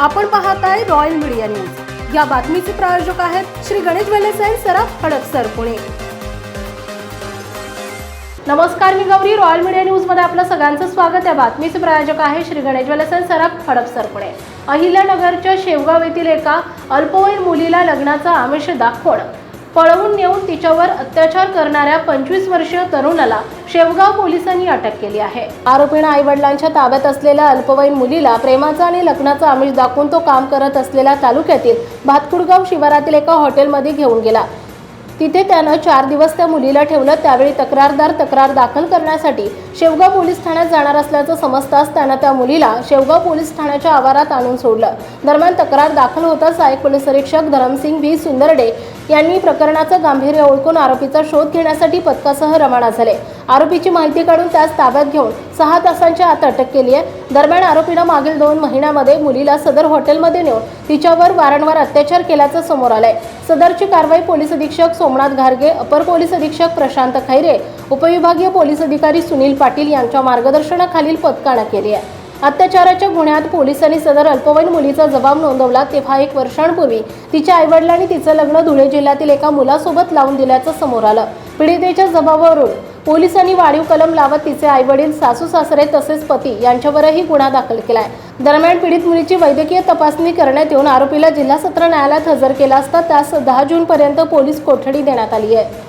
आपण पाहत आहे रॉयल मीडिया न्यूज या बातमीचे प्रायोजक आहेत श्री गणेश वेलेस सराफ सराफ हडपसर पुणे. नमस्कार मी गौरी. रॉयल मीडिया न्यूजमध्ये आपलं सगळ्यांचं स्वागत. या बातमीचे प्रायोजक आहे श्री गणेश वेलेस सराफ सराफ हडपसर पुणे. अहिल्यानगरच्या शेवगाव येथील एका अल्पवयीन मुलीला लग्नाचा आमिष दाखवण. पळवून नेऊन तिच्यावर अत्याचार करणाऱ्या पंचवीस वर्षीय तरुणाला शेवगाव पोलिसांनी अटक केली आहे. आरोपीनं आई वडिलांच्या ताब्यात असलेल्या अल्पवयीन मुलीला प्रेमाचा आणि लग्नाचा आमिष दाखवून तो काम करत असलेल्या तालुक्यातील भातकुडगाव शिवारातील एका हॉटेलमध्ये घेऊन गेला. तिथे त्यानं चार दिवस त्या मुलीला ठेवलं. त्यावेळी तक्रारदार तक्रार दाखल करण्यासाठी शेवगाव पोलीस ठाण्यात जाणार असल्याचं समजताच त्यानं त्या मुलीला शेवगाव पोलीस ठाण्याच्या आवारात आणून सोडलं. दरम्यान तक्रार दाखल होताच सहाय्यक पोलीस निरीक्षक धरमसिंग व्ही. सुंदरडे यांनी प्रकरणाचं गांभीर्य ओळखून आरोपीचा शोध घेण्यासाठी पथकासह रवाना झाले. आरोपीची माहिती काढून त्यास ताब्यात घेऊन सहा तासांच्या आत अटक केली आहे. दरम्यान आरोपीनं मागील दोन महिन्यामध्ये मुलीला सदर हॉटेलमध्ये नेऊन तिच्यावर वारंवार अत्याचार केल्याचं समोर आलंय. सदरची कारवाई पोलीस अधीक्षक सोमनाथ घारगे अपर पोलीस अधीक्षक प्रशांत खैरे उपविभागीय पोलीस अधिकारी सुनील पाटील यांच्या मार्गदर्शनाखालील पथकानं केली आहे. अत्याचाराच्या गुन्ह्यात पोलिसांनी सदर अल्पवयीन मुलीचा जबाब नोंदवला. तेव्हा एक वर्षांपूर्वी तिच्या आईवडिलांनी तिचं लग्न धुळे जिल्ह्यातील एका मुलासोबत लावून दिल्याचं समोर आलं. पीडितेच्या जबाबावरून पोलिसांनी वाढीव कलम लावत तिचे आईवडील सासू सासरे तसेच पती यांच्यावरही गुन्हा दाखल केलाय. दरम्यान पीडित मुलीची वैद्यकीय तपासणी करण्यात येऊन आरोपीला जिल्हा सत्र न्यायालयात हजर केला असता त्यास दहा जून पर्यंत पोलीस कोठडी देण्यात आली आहे.